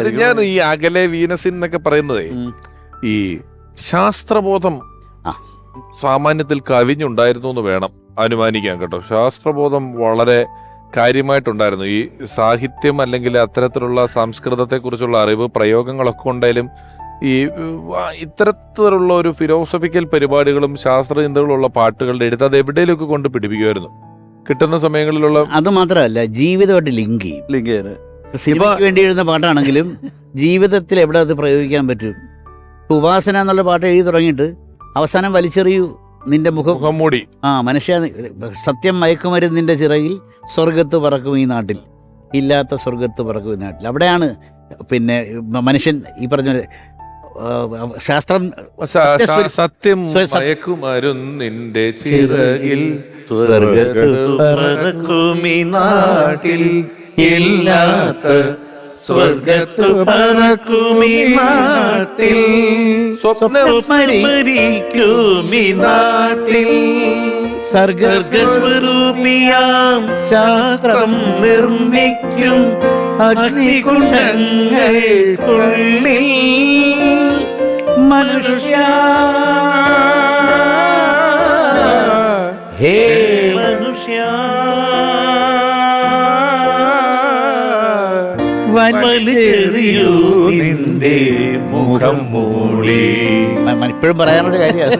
ഞാൻ ഈ അകലെ വീനസിൻ എന്നൊക്കെ പറയുന്നതേ. ഈ ശാസ്ത്രബോധം ആ. സാമാന്യത്തിൽ കവിഞ്ഞുണ്ടായിരുന്നു എന്ന് വേണം അനുമാനിക്കാൻ കേട്ടോ. ശാസ്ത്രബോധം വളരെ കാര്യമായിട്ടുണ്ടായിരുന്നു. ഈ സാഹിത്യം അല്ലെങ്കിൽ അത്തരത്തിലുള്ള സംസ്കൃതത്തെ കുറിച്ചുള്ള അറിവ് പ്രയോഗങ്ങളൊക്കെ ഉണ്ടായാലും ഈ ഇത്തരത്തിലുള്ള ഒരു ഫിലോസഫിക്കൽ പരിപാടികളും ശാസ്ത്രചിന്തകളുള്ള പാട്ടുകളുടെ എടുത്ത് അത് എവിടെയെങ്കിലുമൊക്കെ കൊണ്ട് പിടിപ്പിക്കുമായിരുന്നു. കിട്ടുന്ന സമയങ്ങളിലുള്ള അത് മാത്രമല്ല ജീവിതമായിട്ട് ലിങ്ക് ചെയ്യും. ലിങ്ക് ചെയ്യാന് സിനിമയ്ക്ക് വേണ്ടി എഴുതുന്ന പാട്ടാണെങ്കിലും ജീവിതത്തിൽ എവിടെ അത് പ്രയോഗിക്കാൻ പറ്റും? ഉപാസന എന്നുള്ള പാട്ട് എഴുതി തുടങ്ങിയിട്ട് അവസാനം വലിച്ചെറിയൂ നിന്റെ മുഖം. മൂടി. ആ മനുഷ്യ സത്യം മയക്കുമരുന്നിന്റെ ചിറകിൽ സ്വർഗത്ത് പറക്കും ഈ നാട്ടിൽ. ഇല്ലാത്ത സ്വർഗത്ത് പറക്കും ഈ നാട്ടിൽ. അവിടെയാണ് പിന്നെ മനുഷ്യൻ ഈ പറഞ്ഞ ശാസ്ത്രം സത്യ- മയക്കുമരുന്നിന്റെ ചിറകിൽ സ്വർഗത്ത് പറക്കുമി നാട്ടിൽ. ഇല്ലാത്ത സ്വർഗത്തു പറക്കുമി നാട്ടിൽ. മരിക്കുമി നാട്ടിൽ. സർഗസ്വരൂപിയാം ശാസ്ത്രം നിർമ്മിക്കും അഗ്നികുണ്ടങ്ങൾക്കുള്ളിൽ മനുഷ്യ ഹേ മനുഷ്യ വലിച്ചെറിയൂ നിന്റെ മുഖം മൂടി. ഇപ്പോഴും പറയാനുള്ള കാര്യമാണ്